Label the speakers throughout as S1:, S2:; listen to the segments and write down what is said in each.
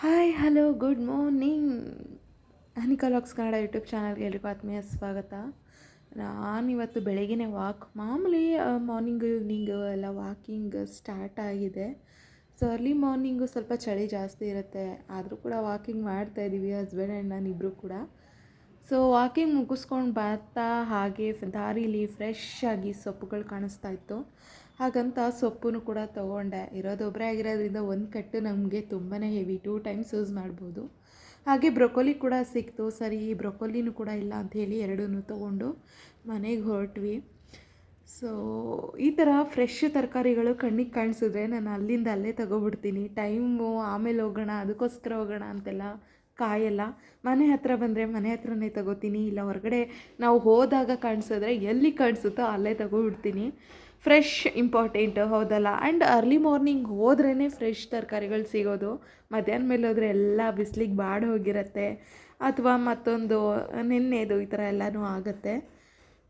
S1: Hi hello good morning ಅನಿಕಾಲಾಕ್ಸ್ Kannada YouTube ಚಾನಲ್ಗೆ ಎಲ್ರಿಗೂ ಆತ್ಮೀಯ ಸ್ವಾಗತ. ನಾನಿವತ್ತು ಬೆಳಗಿನ ವಾಕ್ ಮಾಮೂಲಿ ಮಾರ್ನಿಂಗ್ ಈವ್ನಿಂಗು ಎಲ್ಲ ವಾಕಿಂಗ್ ಸ್ಟಾರ್ಟ್ ಆಗಿದೆ. ಸೊ ಅರ್ಲಿ ಮಾರ್ನಿಂಗು ಸ್ವಲ್ಪ ಚಳಿ ಜಾಸ್ತಿ ಇರುತ್ತೆ. ಆದರೂ ಕೂಡ ವಾಕಿಂಗ್ ಮಾಡ್ತಾ ಇದ್ದೀವಿ ಹಸ್ಬೆಂಡ್ ಆ್ಯಂಡ್ ನಾನಿಬ್ಬರು ಕೂಡ. ಸೊ ವಾಕಿಂಗ್ ಮುಗಿಸ್ಕೊಂಡು ಬರ್ತಾ ಹಾಗೆ ದಾರಿಲಿ ಫ್ರೆಶ್ ಆಗಿ ಸೊಪ್ಪುಗಳು ಕಾಣಿಸ್ತಾ ಇತ್ತು. ಹಾಗಂತ ಸೊಪ್ಪನ್ನು ಕೂಡ ತೊಗೊಂಡೆ. ಇರೋದೊಬ್ಬರೇ ಆಗಿರೋದ್ರಿಂದ ಒಂದು ಕಟ್ಟು ನಮಗೆ ತುಂಬಾ ಹೆವಿ ಟೂ ಟೈಮ್ಸ್ ಯೂಸ್ ಮಾಡ್ಬೋದು. ಹಾಗೆ ಬ್ರೊಕೊಲಿ ಕೂಡ ಸಿಕ್ತು. ಸರಿ, ಬ್ರೊಕೊಲಿನೂ ಕೂಡ ಇಲ್ಲ ಅಂಥೇಳಿ ಎರಡೂ ತೊಗೊಂಡು ಮನೆಗೆ ಹೊರಟ್ವಿ. ಸೊ ಈ ಥರ ಫ್ರೆಶ್ ತರಕಾರಿಗಳು ಕಣ್ಣಿಗೆ ಕಾಣಿಸಿದ್ರೆ ನಾನು ಅಲ್ಲಿಂದ ಅಲ್ಲೇ ತಗೊಬಿಡ್ತೀನಿ. ಟೈಮು ಆಮೇಲೆ ಹೋಗೋಣ, ಅದಕ್ಕೋಸ್ಕರ ಹೋಗೋಣ ಅಂತೆಲ್ಲ ಕಾಯಲ್ಲ. ಮನೆ ಹತ್ರ ಬಂದರೆ ಮನೆ ಹತ್ರನೇ ತಗೋತೀನಿ, ಇಲ್ಲ ಹೊರಗಡೆ ನಾವು ಹೋದಾಗ ಕಾಣಿಸಿದ್ರೆ ಎಲ್ಲಿ ಕಾಣಿಸುತ್ತೋ ಅಲ್ಲೇ ತಗೊಬಿಡ್ತೀನಿ. ಫ್ರೆಶ್ ಇಂಪಾರ್ಟೆಂಟ್ ಹೌದಲ್ಲ? ಆ್ಯಂಡ್ ಅರ್ಲಿ ಮಾರ್ನಿಂಗ್ ಹೋದ್ರೇ ಫ್ರೆಶ್ ತರಕಾರಿಗಳು ಸಿಗೋದು. ಮಧ್ಯಾಹ್ನ ಮೇಲೆ ಹೋದರೆ ಎಲ್ಲ ಬಿಸಿಲಿಗೆ ಬಾಡಿ ಹೋಗಿರತ್ತೆ. ಅಥವಾ ಮತ್ತೊಂದು ನೆನ್ನೆದು ಈ ಥರ ಎಲ್ಲನೂ ಆಗುತ್ತೆ.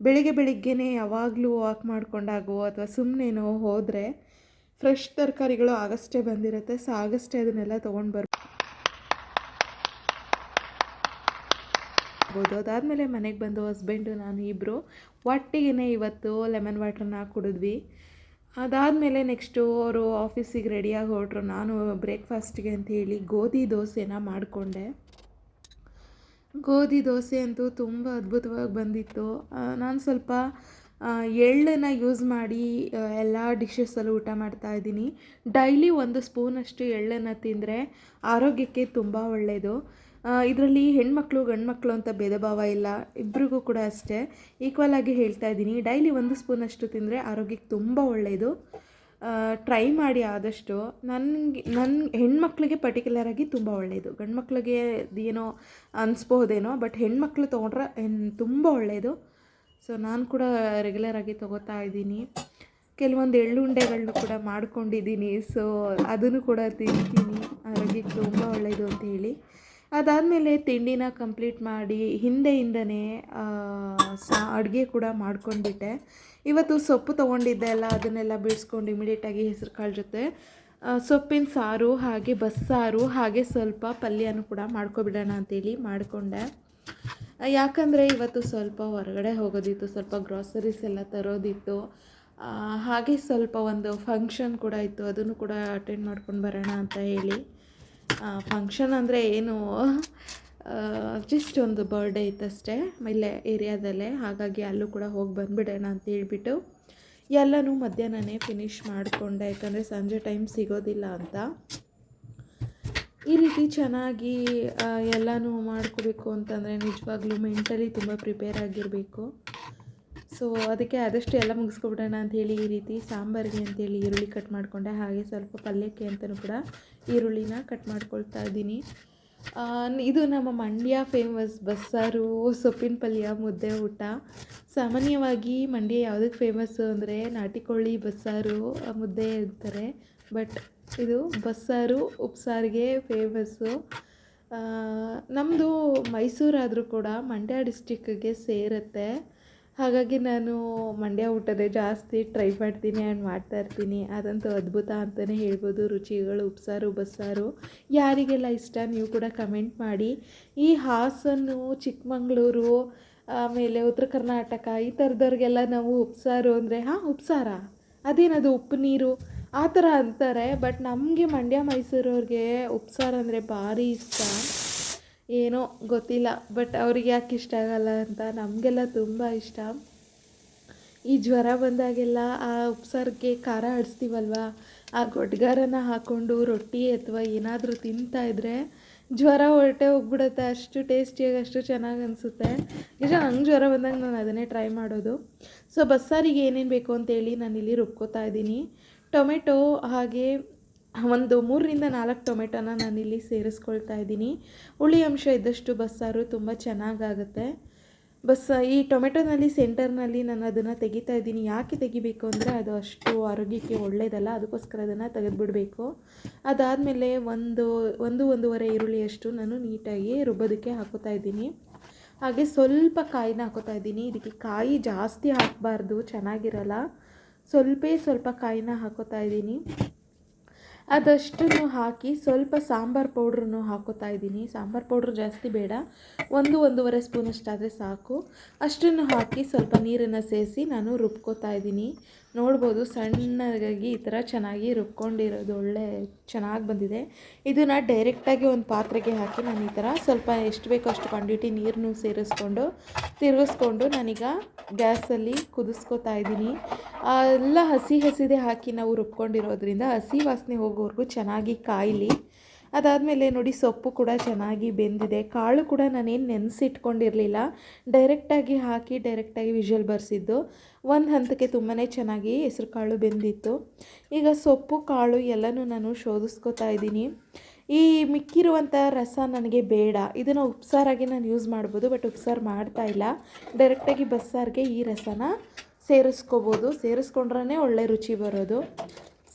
S1: ಬೆಳಿಗ್ಗೆ ಬೆಳಿಗ್ಗೆನೇ ಯಾವಾಗಲೂ ವಾಕ್ ಮಾಡ್ಕೊಂಡಾಗೋ ಅಥವಾ ಸುಮ್ಮನೆನೋ ಹೋದರೆ ಫ್ರೆಶ್ ತರಕಾರಿಗಳು ಆಗಷ್ಟೇ ಬಂದಿರುತ್ತೆ. ಸೊ ಆಗಷ್ಟೇ ಅದನ್ನೆಲ್ಲ ತೊಗೊಂಡು ಬರ್ ಆಗ್ಬೋದು ಅದಾದಮೇಲೆ ಮನೆಗೆ ಬಂದು ಹಸ್ಬೆಂಡು ನಾನು ಇಬ್ಬರು ಒಟ್ಟಿಗೆ ಇವತ್ತು ಲೆಮನ್ ವಾಟ್ರನ್ನ ಕುಡಿದ್ವಿ. ಅದಾದಮೇಲೆ ನೆಕ್ಸ್ಟು ಅವರು ಆಫೀಸಿಗೆ ರೆಡಿಯಾಗಿ ಹೊರಟ್ರು. ನಾನು ಬ್ರೇಕ್ಫಾಸ್ಟಿಗೆ ಅಂತ ಹೇಳಿ ಗೋಧಿ ದೋಸೆನ ಮಾಡಿಕೊಂಡೆ. ಗೋಧಿ ದೋಸೆ ಅಂತೂ ತುಂಬ ಅದ್ಭುತವಾಗಿ ಬಂದಿತ್ತು. ನಾನು ಸ್ವಲ್ಪ ಎಳ್ಳನ್ನು ಯೂಸ್ ಮಾಡಿ ಎಲ್ಲ ಡಿಶಸಲ್ಲೂ ಊಟ ಮಾಡ್ತಾ ಇದ್ದೀನಿ. ಡೈಲಿ ಒಂದು ಸ್ಪೂನಷ್ಟು ಎಳ್ಳನ್ನು ತಿಂದರೆ ಆರೋಗ್ಯಕ್ಕೆ ತುಂಬ ಒಳ್ಳೆಯದು ಇದರಲ್ಲಿ ಹೆಣ್ಮಕ್ಳು, ಗಂಡ್ಮಕ್ಳು ಅಂತ ಭೇದ ಭಾವ ಇಲ್ಲ. ಇಬ್ಬರಿಗೂ ಕೂಡ ಅಷ್ಟೇ. ಈಕ್ವಲ್ ಆಗಿ ಹೇಳ್ತಾ ಇದ್ದೀನಿ. ಡೈಲಿ ಒಂದು ಸ್ಪೂನಷ್ಟು ತಿಂದರೆ ಆರೋಗ್ಯಕ್ಕೆ ತುಂಬ ಒಳ್ಳೆಯದು ಟ್ರೈ ಮಾಡಿ ಆದಷ್ಟು ನನಗೆ ನನ್ನ ಹೆಣ್ಮಕ್ಳಿಗೆ ಪರ್ಟಿಕ್ಯುಲರಾಗಿ ತುಂಬ ಒಳ್ಳೆಯದು ಗಂಡ್ಮಕ್ಳಿಗೆ ಏನೋ ಅನಿಸ್ಬೋದೇನೋ ಬಟ್ ಹೆಣ್ಮಕ್ಳು ತೊಗೊಂಡ್ರೆ ತುಂಬ ಒಳ್ಳೆಯದು ಸೊ ನಾನು ಕೂಡ ರೆಗ್ಯುಲರಾಗಿ ತೊಗೋತಾ ಇದ್ದೀನಿ. ಕೆಲವೊಂದು ಎಳ್ಳುಂಡೆಗಳನ್ನೂ ಕೂಡ ಮಾಡ್ಕೊಂಡಿದ್ದೀನಿ. ಸೊ ಅದನ್ನು ಕೂಡ ತಿಂತೀನಿ. ಆರೋಗ್ಯಕ್ಕೆ ತುಂಬ ಒಳ್ಳೆಯದು ಅಂತ ಹೇಳಿ. ಅದಾದಮೇಲೆ ತಿಂಡಿನ ಕಂಪ್ಲೀಟ್ ಮಾಡಿ ಹಿಂದೆಯಿಂದನೇ ಸಾ, ಅಡುಗೆ ಕೂಡ ಮಾಡ್ಕೊಂಡ್ಬಿಟ್ಟೆ. ಇವತ್ತು ಸೊಪ್ಪು ತೊಗೊಂಡಿದ್ದೆ ಅಲ್ಲ, ಅದನ್ನೆಲ್ಲ ಬಿಡಿಸ್ಕೊಂಡು ಇಮಿಡಿಯೇಟಾಗಿ ಹೆಸರು ಕಾಳು ಜೊತೆ. ಸೊಪ್ಪಿನ ಸಾರು, ಹಾಗೆ ಬಸ್ಸಾರು ಹಾಗೆ ಸ್ವಲ್ಪ ಪಲ್ಯನೂ ಕೂಡ ಮಾಡ್ಕೊಬಿಡೋಣ ಅಂತೇಳಿ ಮಾಡಿಕೊಂಡೆ. ಯಾಕಂದರೆ ಇವತ್ತು ಸ್ವಲ್ಪ ಹೊರಗಡೆ ಹೋಗೋದಿತ್ತು, ಸ್ವಲ್ಪ ಗ್ರಾಸರೀಸ್ ಎಲ್ಲ ತರೋದಿತ್ತು. ಹಾಗೆ ಸ್ವಲ್ಪ ಒಂದು ಫಂಕ್ಷನ್ ಕೂಡ ಇತ್ತು, ಅದನ್ನು ಕೂಡ ಅಟೆಂಡ್ ಮಾಡ್ಕೊಂಡು ಬರೋಣ ಅಂತ ಹೇಳಿ. ಫಂಕ್ಷನ್ ಅಂದರೆ ಏನು? ಜಸ್ಟ್ ಒಂದು ಬರ್ಡೇ ಇತ್ತಷ್ಟೇ, ಇಲ್ಲೇ ಏರಿಯಾದಲ್ಲೇ ಹಾಗಾಗಿ ಅಲ್ಲೂ ಕೂಡ ಹೋಗಿ ಬಂದುಬಿಡೋಣ ಅಂತ ಹೇಳ್ಬಿಟ್ಟು ಎಲ್ಲನೂ ಮಧ್ಯಾಹ್ನನೇ ಫಿನಿಷ್ ಮಾಡಿಕೊಂಡೆ. ಯಾಕಂದರೆ ಸಂಜೆ ಟೈಮ್ ಸಿಗೋದಿಲ್ಲ ಅಂತ. ಈ ರೀತಿ ಚೆನ್ನಾಗಿ ಎಲ್ಲನೂ ಮಾಡ್ಕೋಬೇಕು ಅಂತಂದರೆ ನಿಜವಾಗ್ಲೂ ಮೆಂಟಲಿ ತುಂಬ ಪ್ರಿಪೇರ್ ಆಗಿರಬೇಕು. ಸೊ ಅದಕ್ಕೆ ಆದಷ್ಟು ಎಲ್ಲ ಮುಗಿಸ್ಕೊಬಿಡೋಣ ಅಂಥೇಳಿ ಈ ರೀತಿ ಸಾಂಬಾರಿಗೆ ಅಂತೇಳಿ ಈರುಳ್ಳಿ ಕಟ್ ಮಾಡಿಕೊಂಡೆ. ಹಾಗೆ ಸ್ವಲ್ಪ ಪಲ್ಯಕ್ಕೆ ಅಂತಲೂ ಕೂಡ ಈರುಳ್ಳಿನ ಕಟ್ ಮಾಡ್ಕೊಳ್ತಾ ಇದ್ದೀನಿ. ಇದು ನಮ್ಮ ಮಂಡ್ಯ ಫೇಮಸ್ ಬಸ್ಸಾರು, ಸೊಪ್ಪಿನ ಪಲ್ಯ, ಮುದ್ದೆ ಊಟ. ಸಾಮಾನ್ಯವಾಗಿ ಮಂಡ್ಯ ಯಾವುದಕ್ಕೆ ಫೇಮಸ್ಸು ಅಂದರೆ ನಾಟಿ ಕೋಳಿ ಬಸ್ಸಾರು ಮುದ್ದೆ ಇರ್ತಾರೆ ಬಟ್ ಇದು ಬಸ್ಸಾರು, ಉಪ್ಸಾರಿಗೆ ಫೇಮಸ್ಸು ನಮ್ಮದು ಮೈಸೂರಾದರೂ ಕೂಡ ಮಂಡ್ಯ ಡಿಸ್ಟಿಕ್ಕಿಗೆ ಸೇರುತ್ತೆ. ಹಾಗಾಗಿ ನಾನು ಮಂಡ್ಯ ಊಟದೇ ಜಾಸ್ತಿ ಟ್ರೈ ಮಾಡ್ತೀನಿ ಆ್ಯಂಡ್ ಮಾಡ್ತಾ ಇರ್ತೀನಿ. ಅದಂತೂ ಅದ್ಭುತ ಅಂತಲೇ ಹೇಳ್ಬೋದು. ರುಚಿಗಳು, ಉಪ್ಸಾರು, ಬಸ್ಸಾರು, ಯಾರಿಗೆಲ್ಲ ಇಷ್ಟ ನೀವು ಕೂಡ ಕಮೆಂಟ್ ಮಾಡಿ. ಈ ಹಾಸನ್ನು, ಚಿಕ್ಕಮಗಳೂರು, ಆಮೇಲೆ ಉತ್ತರ ಕರ್ನಾಟಕ ಈ ಥರದವ್ರಿಗೆಲ್ಲ ನಾವು ಉಪ್ಸಾರು ಅಂದರೆ, ಹಾಂ, ಉಪ್ಸಾರ? ಅದೇನದು ಉಪ್ಪು ನೀರು? ಆ ಥರ ಅಂತಾರೆ. ಬಟ್ ನಮಗೆ ಮಂಡ್ಯ, ಮೈಸೂರವ್ರಿಗೆ ಉಪ್ಸಾರು ಅಂದರೆ ಭಾರಿ ಇಷ್ಟ. ಏನೋ ಗೊತ್ತಿಲ್ಲ ಬಟ್ ಅವ್ರಿಗೆ ಯಾಕೆ ಇಷ್ಟ ಆಗಲ್ಲ ಅಂತ ನಮಗೆಲ್ಲ ತುಂಬ ಇಷ್ಟ. ಈ ಜ್ವರ ಬಂದಾಗೆಲ್ಲ ಆ ಉಪ್ಸಾರಿಗೆ ಖಾರ ಆಡಿಸ್ತೀವಲ್ವ? ಆ ಗೊಡ್ಗಾರನ ಹಾಕ್ಕೊಂಡು ರೊಟ್ಟಿ ಅಥವಾ ಏನಾದರೂ ತಿಂತಾಯಿದ್ರೆ ಜ್ವರ ಹೊರಟೆ ಹೋಗ್ಬಿಡುತ್ತೆ. ಅಷ್ಟು ಟೇಸ್ಟಿಯಾಗಿ ಅಷ್ಟು ಚೆನ್ನಾಗಿ ಅನಿಸುತ್ತೆ. ನಿಜ ನಂಗೆ ಜ್ವರ ಬಂದಾಗ ನಾನು ಅದನ್ನೇ ಟ್ರೈ ಮಾಡೋದು. ಸೊ ಬಸ್ಸಾರಿಗೆ ಏನೇನು ಬೇಕು ಅಂತೇಳಿ ನಾನಿಲ್ಲಿ ರುಬ್ಕೋತಾ ಇದ್ದೀನಿ. ಟೊಮೆಟೊ ಹಾಗೆ ಒಂದು ಮೂರರಿಂದ ನಾಲ್ಕು ಟೊಮೆಟೊನ ನಾನಿಲ್ಲಿ ಸೇರಿಸ್ಕೊಳ್ತಾ ಇದ್ದೀನಿ. ಹುಳಿ ಅಂಶ ಇದ್ದಷ್ಟು ಬಸ್ಸಾರು ತುಂಬ ಚೆನ್ನಾಗಾಗುತ್ತೆ. ಬಸ್, ಈ ಟೊಮೆಟೊನಲ್ಲಿ, ಸೆಂಟರ್ನಲ್ಲಿ ನಾನು ಅದನ್ನು ತೆಗಿತಾ ಇದ್ದೀನಿ. ಯಾಕೆ ತೆಗಿಬೇಕು ಅಂದರೆ ಅದು ಅಷ್ಟು ಆರೋಗ್ಯಕ್ಕೆ ಒಳ್ಳೆಯದಲ್ಲ ಅದಕ್ಕೋಸ್ಕರ ಅದನ್ನು ತೆಗೆದುಬಿಡಬೇಕು. ಅದಾದಮೇಲೆ ಒಂದು ಒಂದು, ಒಂದೂವರೆ ಈರುಳ್ಳಿಯಷ್ಟು ನಾನು ನೀಟಾಗಿ ರುಬ್ಬೋದಕ್ಕೆ ಹಾಕೋತಾ ಇದ್ದೀನಿ. ಹಾಗೆ ಸ್ವಲ್ಪ ಕಾಯಿನ ಹಾಕೋತಾ ಇದ್ದೀನಿ. ಇದಕ್ಕೆ ಕಾಯಿ ಜಾಸ್ತಿ ಹಾಕಬಾರ್ದು, ಚೆನ್ನಾಗಿರಲ್ಲ. ಸ್ವಲ್ಪ ಸ್ವಲ್ಪ ಕಾಯಿನ ಹಾಕೋತಾ ಇದ್ದೀನಿ. ಅದಷ್ಟನ್ನು ಹಾಕಿ ಸ್ವಲ್ಪ ಸಾಂಬಾರು ಪೌಡ್ರನ್ನು ಹಾಕೋತಾ ಇದ್ದೀನಿ. ಸಾಂಬಾರು ಪೌಡ್ರ್ ಜಾಸ್ತಿ ಬೇಡ. ಒಂದು ಒಂದೂವರೆ ಸ್ಪೂನಷ್ಟಾದರೆ ಸಾಕು. ಅಷ್ಟನ್ನು ಹಾಕಿ ಸ್ವಲ್ಪ ನೀರನ್ನು ಸೇರಿಸಿ ನಾನು ರುಬ್ಕೋತಾ ಇದ್ದೀನಿ. ನೋಡ್ಬೋದು ಸಣ್ಣಗಾಗಿ ಈ ಥರ ಚೆನ್ನಾಗಿ ರುಬ್ಕೊಂಡಿರೋದು ಒಳ್ಳೆ ಚೆನ್ನಾಗಿ ಬಂದಿದೆ. ಇದನ್ನು ಡೈರೆಕ್ಟಾಗಿ ಒಂದು ಪಾತ್ರೆಗೆ ಹಾಕಿ ನಾನು ಈ ಥರ ಸ್ವಲ್ಪ ಎಷ್ಟು ಬೇಕೋ ಅಷ್ಟು ಕ್ವಾಂಟಿಟಿ ನೀರನ್ನು ಸೇರಿಸ್ಕೊಂಡು, ತಿರುಗಿಸ್ಕೊಂಡು ನಾನೀಗ ಗ್ಯಾಸಲ್ಲಿ ಕುದಿಸ್ಕೊತಾ ಇದ್ದೀನಿ. ಎಲ್ಲ ಹಸಿ ಹಸಿದೆ ಹಾಕಿ ನಾವು ರುಬ್ಕೊಂಡಿರೋದ್ರಿಂದ ಹಸಿ ವಾಸನೆ ಹೋಗೋವರೆಗೂ ಚೆನ್ನಾಗಿ ಕಾಯಲಿ. ಅದಾದಮೇಲೆ ನೋಡಿ ಸೊಪ್ಪು ಕೂಡ ಚೆನ್ನಾಗಿ ಬೆಂದಿದೆ. ಕಾಳು ಕೂಡ ನಾನೇನು ನೆನೆಸಿಟ್ಕೊಂಡಿರಲಿಲ್ಲ. ಡೈರೆಕ್ಟಾಗಿ ಹಾಕಿ ಡೈರೆಕ್ಟಾಗಿ ವಿಷಲ್ ಬರ್ಸಿದ್ದು. ಒಂದು ಹಂತಕ್ಕೆ ತುಂಬಾ ಚೆನ್ನಾಗಿ ಹೆಸ್ರು ಕಾಳು ಬೆಂದಿತ್ತು. ಈಗ ಸೊಪ್ಪು, ಕಾಳು ಎಲ್ಲನೂ ನಾನು ಶೋಧಿಸ್ಕೊತಾ ಇದ್ದೀನಿ. ಈ ಮಿಕ್ಕಿರುವಂಥ ರಸ ನನಗೆ ಬೇಡ. ಇದನ್ನು ಉಪ್ಸಾರಾಗಿ ನಾನು ಯೂಸ್ ಮಾಡ್ಬೋದು ಬಟ್ ಉಪ್ಸಾರು ಮಾಡ್ತಾ ಇಲ್ಲ. ಡೈರೆಕ್ಟಾಗಿ ಬಸ್ಸಾರಿಗೆ ಈ ರಸನ ಸೇರಿಸ್ಕೋಬೋದು. ಸೇರಿಸ್ಕೊಂಡ್ರೇ ಒಳ್ಳೆ ರುಚಿ ಬರೋದು.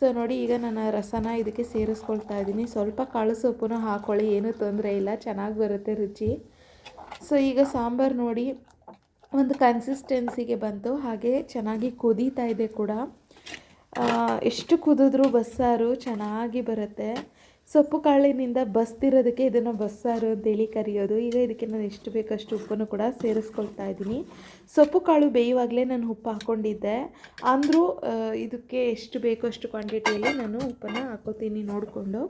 S1: ಸೊ ನೋಡಿ, ಈಗ ನಾನು ರಸನ ಇದಕ್ಕೆ ಸೇರಿಸ್ಕೊಳ್ತಾ ಇದ್ದೀನಿ. ಸ್ವಲ್ಪ ಕಾಳು ಸೊಪ್ಪನ್ನು ಹಾಕೊಳ್ಳಿ, ಏನೂ ತೊಂದರೆ ಇಲ್ಲ, ಚೆನ್ನಾಗಿ ಬರುತ್ತೆ ರುಚಿ. ಸೊ ಈಗ ಸಾಂಬಾರು ನೋಡಿ, ಒಂದು ಕನ್ಸಿಸ್ಟೆನ್ಸಿಗೆ ಬಂತು, ಹಾಗೆ ಚೆನ್ನಾಗಿ ಕುದೀತಾ ಇದೆ ಕೂಡ. ಎಷ್ಟು ಕುದಿದ್ರೂ ಬಸ್ಸಾರು ಚೆನ್ನಾಗಿ ಬರುತ್ತೆ. ಸೊಪ್ಪು ಕಾಳಿನಿಂದ ಬಸ್ತಿರೋದಕ್ಕೆ ಇದನ್ನು ಬಸ್ಸಾರು ಅಂತೇಳಿ ಕರೆಯೋದು. ಈಗ ಇದಕ್ಕೆ ನಾನು ಎಷ್ಟು ಬೇಕಷ್ಟು ಉಪ್ಪನ್ನು ಕೂಡ ಸೇರಿಸ್ಕೊಳ್ತಾ ಇದ್ದೀನಿ. ಸೊಪ್ಪು ಕಾಳು ಬೇಯುವಾಗಲೇ ನಾನು ಉಪ್ಪು ಹಾಕ್ಕೊಂಡಿದ್ದೆ ಅಂದರೂ ಇದಕ್ಕೆ ಎಷ್ಟು ಬೇಕೋ ಅಷ್ಟು ಕ್ವಾಂಟಿಟಿಯಲ್ಲಿ ನಾನು ಉಪ್ಪನ್ನು ಹಾಕೋತೀನಿ ನೋಡಿಕೊಂಡು.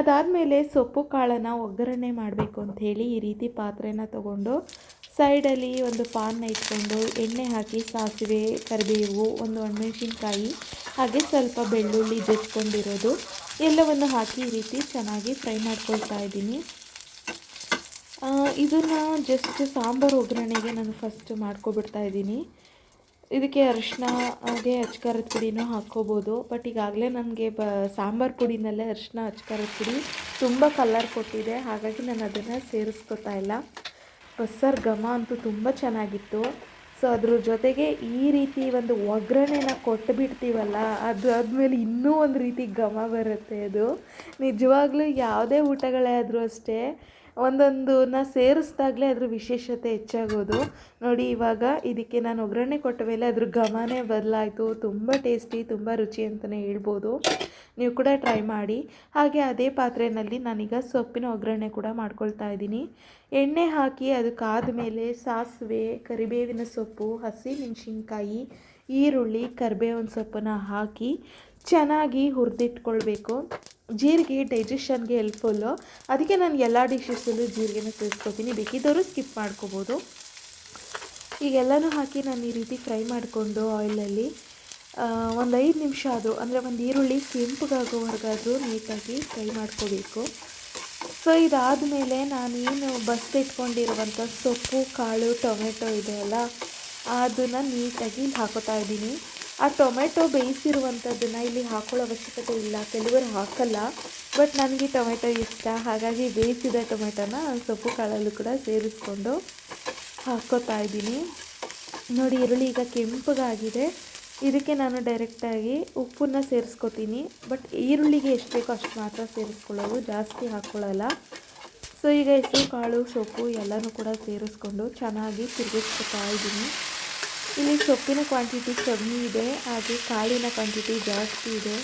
S1: ಅದಾದಮೇಲೆ ಸೊಪ್ಪು ಕಾಳನ್ನು ಒಗ್ಗರಣೆ ಮಾಡಬೇಕು ಅಂಥೇಳಿ ಈ ರೀತಿ ಪಾತ್ರೆನ ತಗೊಂಡು, ಸೈಡಲ್ಲಿ ಒಂದು ಪಾನ್ನ ಇಟ್ಕೊಂಡು, ಎಣ್ಣೆ ಹಾಕಿ ಸಾಸಿವೆ, ಕರಿಬೇವು, ಒಂದು ಒಣಮೆಣಸಿನ್ಕಾಯಿ, ಹಾಗೆ ಸ್ವಲ್ಪ ಬೆಳ್ಳುಳ್ಳಿ ಜಜ್ಕೊಂಡಿರೋದು. ಎಲ್ಲವನ್ನು ಹಾಕಿ ಈ ರೀತಿ ಚೆನ್ನಾಗಿ ಫ್ರೈ ಮಾಡ್ಕೊಳ್ತಾ ಇದ್ದೀನಿ. ಇದನ್ನು ಜಸ್ಟ್ ಸಾಂಬಾರು ಒಗ್ಗರಣೆಗೆ ನಾನು ಫಸ್ಟ್ ಮಾಡ್ಕೊಬಿಡ್ತಾ ಇದ್ದೀನಿ. ಇದಕ್ಕೆ ಅರಿಶಿನ ಹಾಗೆ ಅಚ್ಕಾರದ ಪುಡಿನೂ ಹಾಕ್ಕೋಬೋದು. ಬಟ್ ಈಗಾಗಲೇ ನನಗೆ ಬ, ಸಾಂಬಾರು ಪುಡಿನಲ್ಲೇ ಅರಿಶಿನ ಅಚ್ಕಾರದ ಪುಡಿ ತುಂಬ ಕಲರ್ ಕೊಟ್ಟಿದೆ. ಹಾಗಾಗಿ ನಾನು ಅದನ್ನು ಸೇರಿಸ್ಕೊತಾ ಇಲ್ಲ. ಬಸ್ಸಾರು ಘಮ ಅಂತೂ ತುಂಬ ಚೆನ್ನಾಗಿತ್ತು. ಸೊ ಅದ್ರ ಜೊತೆಗೆ ಈ ರೀತಿ ಒಂದು ಒಗ್ಗರಣೆನ ಕೊಟ್ಟು ಬಿಡ್ತೀವಲ್ಲ ಅದು ಆದಮೇಲೆ ಇನ್ನೂ ಒಂದು ರೀತಿ ಘಮ ಬರುತ್ತೆ ಅದು. ನಿಜವಾಗ್ಲೂ ಯಾವುದೇ ಊಟಗಳೇ ಆದರೂ ಅಷ್ಟೇ ಒಂದೊಂದನ್ನ ಸೇರಿಸ್ದಾಗಲೇ ಅದ್ರ ವಿಶೇಷತೆ ಹೆಚ್ಚಾಗೋದು. ನೋಡಿ, ಇವಾಗ ಇದಕ್ಕೆ ನಾನು ಒಗ್ಗರಣೆ ಕೊಟ್ಟ ಮೇಲೆ ಅದ್ರ ಘಮನೇ ಬದಲಾಯಿತು. ತುಂಬ ಟೇಸ್ಟಿ, ತುಂಬ ರುಚಿ ಅಂತಲೇ ಹೇಳ್ಬೋದು. ನೀವು ಕೂಡ ಟ್ರೈ ಮಾಡಿ. ಹಾಗೆ ಅದೇ ಪಾತ್ರೆಯಲ್ಲಿ ನಾನೀಗ ಸೊಪ್ಪಿನ ಒಗ್ಗರಣೆ ಕೂಡ ಮಾಡ್ಕೊಳ್ತಾ ಇದ್ದೀನಿ. ಎಣ್ಣೆ ಹಾಕಿ ಅದಕ್ಕಾದ ಮೇಲೆ ಸಾಸಿವೆ, ಕರಿಬೇವಿನ ಸೊಪ್ಪು, ಹಸಿಮೆಣಸಿನ್ಕಾಯಿ, ಈರುಳ್ಳಿ, ಕರಿಬೇವಿನ ಸೊಪ್ಪನ್ನು ಹಾಕಿ ಚೆನ್ನಾಗಿ ಹುರಿದಿಟ್ಕೊಳ್ಬೇಕು. ಜೀರಿಗೆ ಡೈಜೆಷನ್ಗೆ ಹೆಲ್ಪ್ಫುಲ್ಲು ಅದಕ್ಕೆ ನಾನು ಎಲ್ಲ ಡಿಶಸ್ಸಲ್ಲೂ ಜೀರಿಗೆನ ಸೇರಿಸ್ಕೋತೀನಿ. ಬೇಕಿದ್ದವರು ಸ್ಕಿಪ್ ಮಾಡ್ಕೋಬೋದು. ಈಗೆಲ್ಲನೂ ಹಾಕಿ ನಾನು ಈ ರೀತಿ ಫ್ರೈ ಮಾಡಿಕೊಂಡು ಆಯಿಲಲ್ಲಿ ಒಂದು ಐದು ನಿಮಿಷ ಆದರೂ, ಅಂದರೆ ಒಂದು ಈರುಳ್ಳಿ ಕೆಂಪಗಾಗೋವರೆಗಾದರೂ ನೀಟಾಗಿ ಫ್ರೈ ಮಾಡ್ಕೋಬೇಕು. ಸೊ ಇದಾದ ಮೇಲೆ ನಾನೇನು ಬಸ್ತಿಟ್ಕೊಂಡಿರುವಂಥ ಸೊಪ್ಪು, ಕಾಳು, ಟೊಮೆಟೊ ಇದೆಯಲ್ಲ ಅದನ್ನು ನೀಟಾಗಿ ಹಾಕೋತಾ ಇದ್ದೀನಿ. ಆ ಟೊಮೆಟೊ ಬೇಯಿಸಿರುವಂಥದ್ದನ್ನು ಇಲ್ಲಿ ಹಾಕೊಳ್ಳೋ ಅವಶ್ಯಕತೆ ಇಲ್ಲ. ಕೆಲವರು ಹಾಕಲ್ಲ. ಬಟ್ ನನಗೆ ಟೊಮೆಟೊ ಇಷ್ಟ. ಹಾಗಾಗಿ ಬೇಯಿಸಿದ ಟೊಮೆಟೊನ ಸೊಪ್ಪು ಕಾಳಲ್ಲೂ ಕೂಡ ಸೇರಿಸ್ಕೊಂಡು ಹಾಕ್ಕೋತಾ ಇದ್ದೀನಿ. ನೋಡಿ, ಈರುಳ್ಳಿ ಈಗ ಕೆಂಪಗಾಗಿದೆ. ಇದಕ್ಕೆ ನಾನು ಡೈರೆಕ್ಟಾಗಿ ಉಪ್ಪನ್ನ ಸೇರಿಸ್ಕೊತೀನಿ. ಬಟ್ ಈರುಳ್ಳಿಗೆ ಎಷ್ಟು ಬೇಕೋ ಅಷ್ಟು ಮಾತ್ರ ಸೇರಿಸ್ಕೊಳ್ಳೋದು. ಜಾಸ್ತಿ ಹಾಕ್ಕೊಳ್ಳಲ್ಲ ಸೊ ಈಗ ಹೆಸರು, ಕಾಳು, ಸೊಪ್ಪು ಎಲ್ಲನೂ ಕೂಡ ಸೇರಿಸ್ಕೊಂಡು ಚೆನ್ನಾಗಿ ತಿರುಗಿಸ್ಕೊತಾ ಇದ್ದೀನಿ. ಇಲ್ಲಿ ಸೊಪ್ಪಿನ ಕ್ವಾಂಟಿಟಿ ಕಮ್ಮಿ ಇದೆ, ಹಾಗೆ ಕಾಳಿನ ಕ್ವಾಂಟಿಟಿ ಜಾಸ್ತಿ ಇದೆ.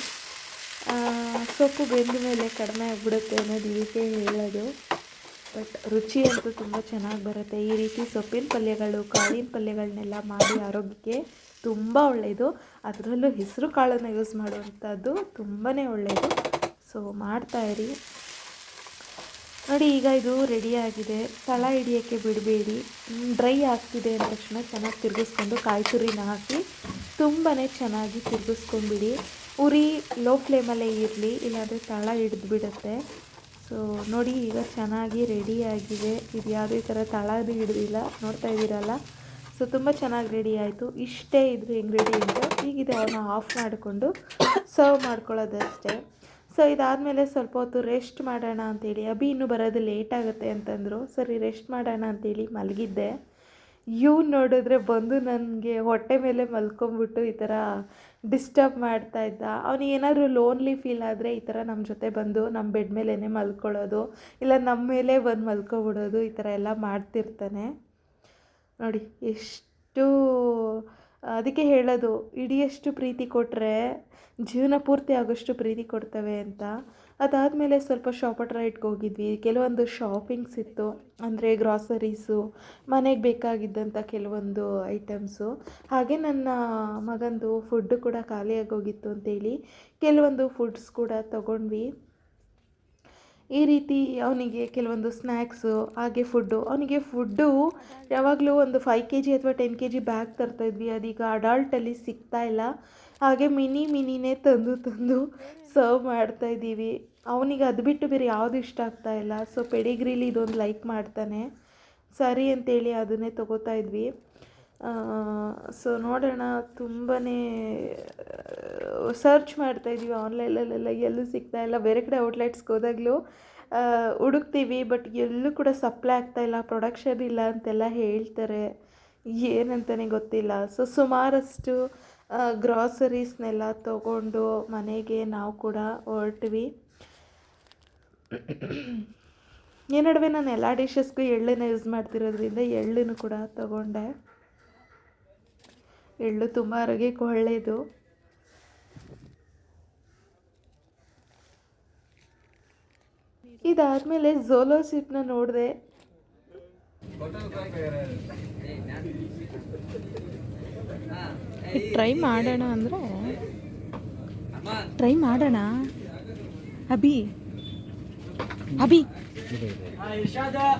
S1: ಸೊಪ್ಪು ಬೆಂದ ಮೇಲೆ ಕಡಿಮೆ ಆಗಿಬಿಡುತ್ತೆ ಅನ್ನೋದು ಇದಕ್ಕೆ ಹೇಳೋದು. ಬಟ್ ರುಚಿ ಅಂತೂ ತುಂಬ ಚೆನ್ನಾಗಿ ಬರುತ್ತೆ. ಈ ರೀತಿ ಸೊಪ್ಪಿನ ಪಲ್ಯಗಳು, ಕಾಳಿನ ಪಲ್ಯಗಳನ್ನೆಲ್ಲ ಮಾಡಿ ಆರೋಗ್ಯಕ್ಕೆ ತುಂಬ ಒಳ್ಳೆಯದು ಅದರಲ್ಲೂ ಹೆಸರು ಕಾಳನ್ನು ಯೂಸ್ ಮಾಡುವಂಥದ್ದು ತುಂಬಾ ಒಳ್ಳೆಯದು ಸೊ ಮಾಡ್ತಾಯಿರಿ ನೋಡಿ, ಈಗ ಇದು ರೆಡಿಯಾಗಿದೆ ತಳ ಹಿಡಿಯೋಕ್ಕೆ ಬಿಡಬೇಡಿ. ಡ್ರೈ ಆಗ್ತಿದೆ ಅಂದ ತಕ್ಷಣ ಚೆನ್ನಾಗಿ ತಿರುಗಿಸ್ಕೊಂಡು ಕಾಯಿ ತುರಿನ ಹಾಕಿ ತುಂಬಾ ಚೆನ್ನಾಗಿ ತಿರುಗಿಸ್ಕೊಂಡ್ಬಿಡಿ. ಉರಿ ಲೋ ಫ್ಲೇಮಲ್ಲೇ ಇರಲಿ, ಇಲ್ಲಾಂದರೆ ತಳ ಹಿಡಿದು ಬಿಡುತ್ತೆ ಸೊ ನೋಡಿ, ಈಗ ಚೆನ್ನಾಗಿ ರೆಡಿಯಾಗಿದೆ ಇದು ಯಾವುದೇ ಥರ ತಳದು ಹಿಡಿದಿಲ್ಲ, ನೋಡ್ತಾ ಇದ್ದೀರಲ್ಲ? ಸೊ ತುಂಬ ಚೆನ್ನಾಗಿ ರೆಡಿ ಆಯಿತು. ಇಷ್ಟೇ ಇದ್ರ ಇಂಗ್ರೀಡಿಯೆಂಟು ಈಗಿದೆ ಅವನ್ನ ಆಫ್ ಮಾಡಿಕೊಂಡು ಸರ್ವ್ ಮಾಡ್ಕೊಳ್ಳೋದಷ್ಟೇ. ಸೊ ಇದಾದಮೇಲೆ ಸ್ವಲ್ಪ ಹೊತ್ತು ರೆಸ್ಟ್ ಮಾಡೋಣ ಅಂತೇಳಿ. ಅಭಿ ಇನ್ನೂ ಬರೋದು ಲೇಟ್ ಆಗುತ್ತೆ ಅಂತಂದರು. ಸರಿ ರೆಸ್ಟ್ ಮಾಡೋಣ ಅಂತೇಳಿ ಮಲಗಿದ್ದೆ. ಇವ್ ನೋಡಿದ್ರೆ ಬಂದು ನನಗೆ ಹೊಟ್ಟೆ ಮೇಲೆ ಮಲ್ಕೊಂಬಿಟ್ಟು ಈ ಥರ ಡಿಸ್ಟರ್ಬ್ ಮಾಡ್ತಾ ಇದ್ದ. ಅವನಿಗೇನಾದರೂ ಲೋನ್ಲಿ ಫೀಲ್ ಆದರೆ ಈ ಥರ ನಮ್ಮ ಜೊತೆ ಬಂದು ನಮ್ಮ ಬೆಡ್ ಮೇಲೇ ಮಲ್ಕೊಳ್ಳೋದು, ಇಲ್ಲ ನಮ್ಮ ಮೇಲೆ ಬಂದು ಮಲ್ಕೊಬಿಡೋದು ಈ ಥರ ಎಲ್ಲ ಮಾಡ್ತಿರ್ತಾನೆ. ನೋಡಿ, ಎಷ್ಟು ಅದಕ್ಕೆ ಹೇಳೋದು, ಇಡಿಯಷ್ಟು ಪ್ರೀತಿ ಕೊಟ್ಟರೆ ಜೀವನ ಪೂರ್ತಿ ಆಗೋಷ್ಟು ಪ್ರೀತಿ ಕೊಡ್ತವೆ ಅಂತ. ಅದಾದಮೇಲೆ ಸ್ವಲ್ಪ ಶಾಪಟ್ ರೈಡ್ಗೆ ಹೋಗಿದ್ವಿ ಕೆಲವೊಂದು ಶಾಪಿಂಗ್ಸ್ ಇತ್ತು. ಅಂದರೆ ಗ್ರಾಸರೀಸು ಮನೆಗೆ ಬೇಕಾಗಿದ್ದಂಥ ಕೆಲವೊಂದು ಐಟಮ್ಸು ಹಾಗೆ ನನ್ನ ಮಗಂದು ಫುಡ್ಡು ಕೂಡ ಖಾಲಿಯಾಗೋಗಿತ್ತು ಅಂತೇಳಿ, ಕೆಲವೊಂದು ಫುಡ್ಸ್ ಕೂಡ ತಗೊಂಡ್ವಿ. ಈ ರೀತಿ ಅವನಿಗೆ ಕೆಲವೊಂದು ಸ್ನ್ಯಾಕ್ಸು ಹಾಗೆ ಫುಡ್ಡು ಅವನಿಗೆ ಫುಡ್ಡು ಯಾವಾಗಲೂ ಒಂದು ಫೈವ್ ಕೆ ಜಿ ಅಥವಾ ಟೆನ್ ಕೆ ಜಿ ಬ್ಯಾಗ್ ತರ್ತಾಯಿದ್ವಿ ಅದೀಗ ಅಡಾಲ್ಟಲ್ಲಿ ಸಿಗ್ತಾ ಇಲ್ಲ. ಹಾಗೆ ಮಿನಿ ಮಿನಿನೇ ತಂದು ತಂದು ಸರ್ವ್ ಮಾಡ್ತಾಯಿದ್ದೀವಿ ಅವನಿಗೆ ಅದು ಬಿಟ್ಟು ಬೇರೆ ಯಾವುದು ಇಷ್ಟ ಆಗ್ತಾ ಇಲ್ಲ. ಸೊ ಪೆಡಿಗ್ರೀಲಿ ಇದೊಂದು ಲೈಕ್ ಮಾಡ್ತಾನೆ. ಸರಿ ಅಂತೇಳಿ ಅದನ್ನೇ ತೊಗೋತಾ ಇದ್ವಿ. ಸೊ ನೋಡೋಣ. ತುಂಬಾ ಸರ್ಚ್ ಮಾಡ್ತಾ ಇದ್ದೀವಿ ಆನ್ಲೈನಲ್ಲೆಲ್ಲ ಎಲ್ಲೂ ಸಿಗ್ತಾ ಇಲ್ಲ. ಬೇರೆ ಕಡೆ ಔಟ್ಲೆಟ್ಸ್ಗೆ ಹೋದಾಗಲೂ ಹುಡುಕ್ತೀವಿ ಬಟ್ ಎಲ್ಲೂ ಕೂಡ ಸಪ್ಲೈ ಆಗ್ತಾ ಇಲ್ಲ. ಪ್ರೊಡಕ್ಷನ್ ಇಲ್ಲ ಅಂತೆಲ್ಲ ಹೇಳ್ತಾರೆ. ಏನಂತಲೇ ಗೊತ್ತಿಲ್ಲ. ಸೊ ಸುಮಾರಷ್ಟು ಗ್ರಾಸರೀಸ್ನೆಲ್ಲ ತಗೊಂಡು ಮನೆಗೆ ನಾವು ಕೂಡ ಹೊರಟ್ವಿ. ಈ ನಡುವೆ ನಾನು ಎಲ್ಲ ಡಿಶಸ್ಗೂ ಎಳ್ಳನ್ನು ಯೂಸ್ ಮಾಡ್ತಿರೋದ್ರಿಂದ ಎಳ್ಳನ್ನು ಕೂಡ ತಗೊಂಡೆ. ಎಳ್ಳು ತುಂಬ ಆರೋಗ್ಯಕ್ಕೆ ಒಳ್ಳೆಯದು ಇದಾದಮೇಲೆ ಝೋಲೋ ಶಿಪ್ನ ನೋಡಿದೆ. ಟ್ರೈ ಮಾಡೋಣ ಅಂದರೆ. ಟ್ರೈ ಮಾಡೋಣ. ಅಭಿ. ಅಭಿ.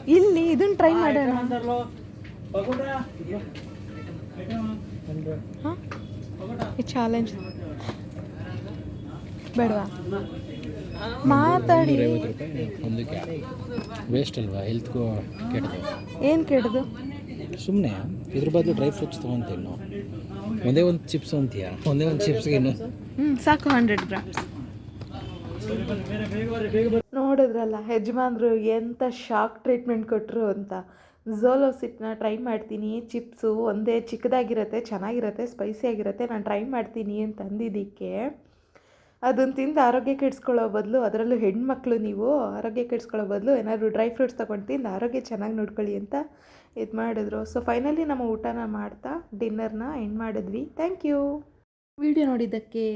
S1: ಇಲ್ಲಿ ಇದನ್ನ ಟ್ರೈ ಮಾಡೋಣ. ಹಾಂ? ಚಾಲೆಂಜ್ ಬೇಡವಾ? ಮಾತಾಡಿ.
S2: ಒಂದಕ್ಕೆ ವೇಸ್ಟ್ ಅಲ್ವಾ? ಹೆಲ್ತ್ಗೂ ಕೆಟ್ಟದು
S1: ಏನು ಕೆಟ್ಟದು
S2: ಸುಮ್ಮನೆ ಇದ್ರ ಬದಲು ಡ್ರೈ ಫ್ರೂಟ್ಸ್ ತೊಗೊತೀನಿ ಒಂದೇ ಒಂದು ಚಿಪ್ಸ್ ಅಂತೀಯ? ಒಂದೇ ಒಂದು ಚಿಪ್ಸ್ಗೆ ಇನ್ನು
S1: ಹ್ಞೂ ಸಾಕು ಹಂಡ್ರೆಡ್ ಗ್ರಾಮ್ಸ್ ನೋಡಿದ್ರಲ್ಲ ಯಜಮಾನ್ರು ಎಂಥ ಶಾಕ್ ಟ್ರೀಟ್ಮೆಂಟ್ ಕೊಟ್ಟರು ಅಂತ. ಝೋಲೋ ಟ್ರೈ ಮಾಡ್ತೀನಿ ಚಿಪ್ಸು ಒಂದೇ ಚಿಕ್ಕದಾಗಿರುತ್ತೆ ಚೆನ್ನಾಗಿರುತ್ತೆ ಸ್ಪೈಸಿ ಆಗಿರುತ್ತೆ ನಾನು ಟ್ರೈ ಮಾಡ್ತೀನಿ ಅಂತ ಅಂದಿದ್ದಕ್ಕೆ ಅದನ್ನು ತಿಂದು ಆರೋಗ್ಯ ಕೆಡಿಸ್ಕೊಳ್ಳೋ ಬದಲು ಅದರಲ್ಲೂ ಹೆಣ್ಮಕ್ಳು ನೀವು ಆರೋಗ್ಯ ಕೆಡಿಸ್ಕೊಳ್ಳೋ ಬದಲು ಏನಾದರೂ ಡ್ರೈ ಫ್ರೂಟ್ಸ್ ತೊಗೊಂಡು ತಿಂದು ಆರೋಗ್ಯ ಚೆನ್ನಾಗಿ ನೋಡ್ಕೊಳ್ಳಿ ಅಂತ ಇದು ಮಾಡಿದ್ರು. ಸೊ ಫೈನಲಿ ನಮ್ಮ ಊಟನ ಮಾಡ್ತಾ ಡಿನ್ನರ್ನ ಎಂಡ್ ಮಾಡಿದ್ವಿ. ಥ್ಯಾಂಕ್ ಯು ವಿಡಿಯೋ ನೋಡಿದ್ದಕ್ಕೆ